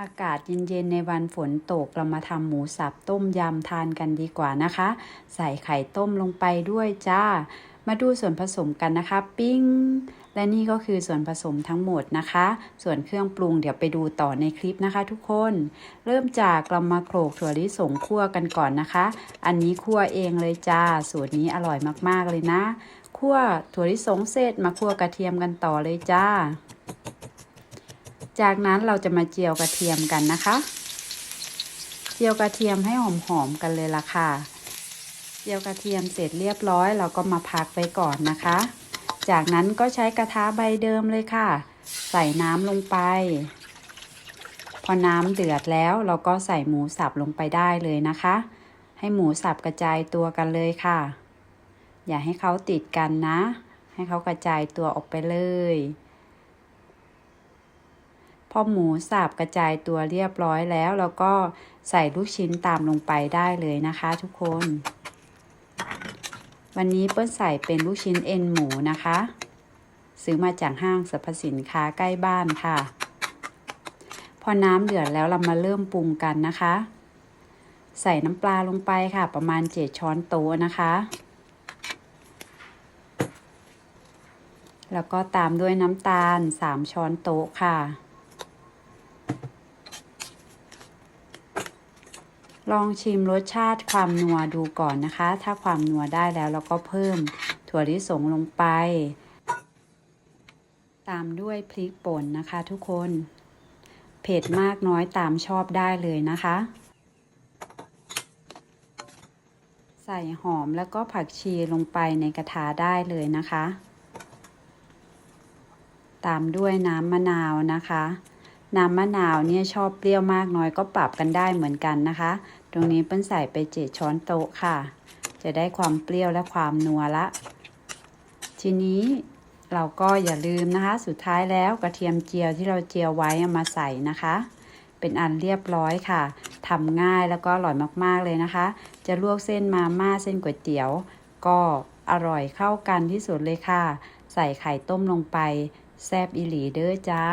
อากาศเย็นๆในวันฝนตกเรามาทำหมูสับต้มยำทานกันดีกว่านะคะ ใส่ไข่ต้มลงไปด้วยจ้า มาดูส่วนผสมกันนะคะ ปิ้ง และนี่ก็คือส่วนผสมทั้งหมดนะคะ ส่วนเครื่องปรุงเดี๋ยวไปดูต่อในคลิปนะคะ ทุกคน เริ่มจากเรามาโขลกถั่วลิสงคั่วกันก่อนนะคะ อันนี้คั่วเองเลยจ้า สูตรนี้อร่อยมากๆเลยนะ คั่วถั่วลิสงเสร็จมาคั่วกระเทียมกันต่อเลยจ้า จากนั้นเราจะมาเจียวกระเทียมกันนะคะ เจียวกระเทียมให้หอมๆกันเลยล่ะค่ะ เจียวกระเทียมเสร็จเรียบร้อย เราก็มาพักไว้ก่อนนะคะ จากนั้นก็ใช้กระทะใบเดิมเลยค่ะ ใส่น้ำลงไป พอน้ำเดือดแล้วเราก็ใส่หมูสับลงไปได้เลยนะคะ ให้หมูสับกระจายตัวกันเลยค่ะ อย่าให้เขาติดกันนะ ให้เขากระจายตัวออกไปเลย พอหมูสับกระจายตัวเรียบร้อยแล้วเราก็ใส่ลูกชิ้นตามลงไปได้เลยนะคะทุกคน วันนี้เปิ้ลใส่เป็นลูกชิ้นเอ็นหมูนะคะ ซื้อมาจากห้างสรรพสินค้าใกล้บ้านค่ะ พอน้ำเดือดแล้วเรามาเริ่มปรุงกันนะคะ ใส่น้ำปลาลงไปค่ะ ประมาณเจ็ดช้อนโต๊ะนะคะแล้วก็ตามด้วยน้ำตาลสามช้อนโต๊ะค่ะ ลองชิมรสชาติความนัวดูก่อนนะคะ ถ้าความนัวได้แล้วเราก็เพิ่มถั่วลิสงลงไป ตามด้วยพริกป่นนะคะทุกคน เผ็ดมากน้อยตามชอบได้เลยนะคะ ใส่หอมแล้วก็ผักชีลงไปในกระทะได้เลยนะคะ ตามด้วยน้ำมะนาวนะคะ น้ำมะนาวเนี่ยชอบเปรี้ยวมากน้อยก็ปรับกันได้เหมือนกันนะคะ ตรงนี้เปิ้ลใส่ไปเจ็ดช้อนโต๊ะค่ะ จะได้ความเปรี้ยวและความนัวละ ทีนี้เราก็อย่าลืมนะคะ สุดท้ายแล้วกระเทียมเจียวที่เราเจียวไว้มาใส่นะคะ เป็นอันเรียบร้อยค่ะทำง่ายแล้วก็อร่อยมากๆเลยนะคะ จะลวกเส้นมาม่าเส้นก๋วยเตี๋ยว ก็อร่อยเข้ากันที่สุดเลยค่ะ ใส่ไข่ต้มลงไป แซบอีหลีเด้อจ้า